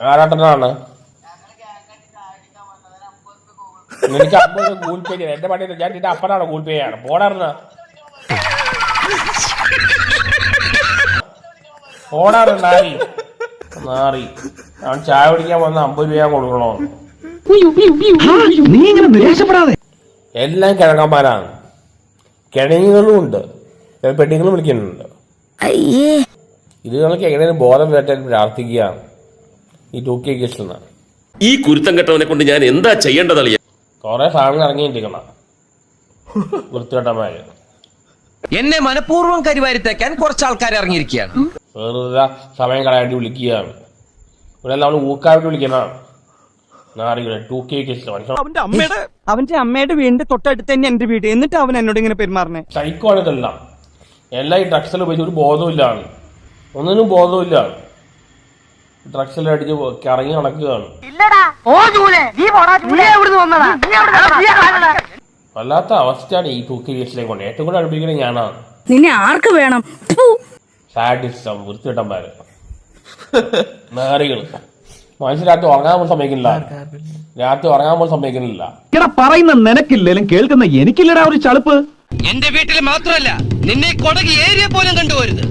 ആരാട്ടനാണ്? നിനക്ക് അമ്പത് ഗൂഗിൾ പേ ചെയ്യാം എന്റെ പണി ഞാൻ നിന്റെ അപ്പനാണ് ഗൂഗിൾ പേ ചെയ്യാണ്? പോടാറുന്ന പോടാറ് നാരി നാറി. അവൻ ചായ കുടിക്കാൻ വന്ന അമ്പത് രൂപ കൊടുക്കണോ? നീ ഇങ്ങനെ നിരാശപ്പെടാതെ എല്ലാം കിഴങ്ങന്മാരാണ്. കിഴങ്ങുകളും ഉണ്ട്. പെണ്ണുങ്ങളും വിളിക്കുന്നുണ്ട്. ഇത് നമുക്ക് എങ്ങനെയാണ് ബോധം വരട്ടെ പ്രാർത്ഥിക്കുകയാണ്. ഈ ടൂ കൃഷ്ണൻ ഈ കുരുത്തം കെട്ടവനെ കൊണ്ട് ഞാൻ എന്താ ചെയ്യേണ്ടതളിയ കുറെ സാധനങ്ങൾ ഇറങ്ങിയിരിക്കണം വൃത്തികെട്ടന്മാര് എന്നെ മനഃപൂർവം കരിവാരിത്തേക്കാൻ കുറച്ച് ആൾക്കാർ ഇറങ്ങിയിരിക്കുകയാണ്. വെറുതെ സമയം കളയാണ്ടി വിളിക്കുകയാണ്. ഇവിടെ നമ്മൾ ഊക്കാവിട്ട് വിളിക്കണം അവന്റെ അമ്മയുടെ അവന്റെ അമ്മയുടെ വീടിന്റെ തൊട്ടടുത്ത് തന്നെ എന്റെ വീട്. എന്നിട്ട് അവൻ എന്നോട് ഇങ്ങനെ പെരുമാറണേ? സൈക്കോ ആണ് ഇതെല്ലാം. എല്ലാം ഈ ഡ്രഗ്സിൽ ഉപയോഗിച്ച് ഒരു ബോധമില്ലാണ് ഒന്നിനും ബോധമില്ല ഡ്രഗ്സിൽ അടിച്ച് കറങ്ങി നടക്കുകയാണ്. വല്ലാത്ത അവസ്ഥയാണ് ഈ തൂക്കി വീട്ടിലെ കൊണ്ട്. ഏറ്റവും കൂടുതൽ അടുപ്പിക്കുന്നത് ഞാനാണ്. നിന്നെ ആർക്ക് വേണം? ഫു. സാഡിസ്റ്റം വൃത്തിട്ടന്മാര് നാറികൾ മനുഷ്യൻ രാത്രി ഉറങ്ങാൻ പോലും സമ്മതിക്കുന്നില്ല. രാത്രി ഉറങ്ങാൻ പോലും സമ്മതിക്കുന്നില്ല. എടാ പറയുന്ന നിനക്കില്ലേലും കേൾക്കുന്ന എനിക്കില്ലടാ ഒരു ചളുപ്പ്. എന്റെ വീട്ടിൽ മാത്രമല്ല നിന്നെ കൊടകി ഏരിയ പോലും കണ്ടുപോരുത്.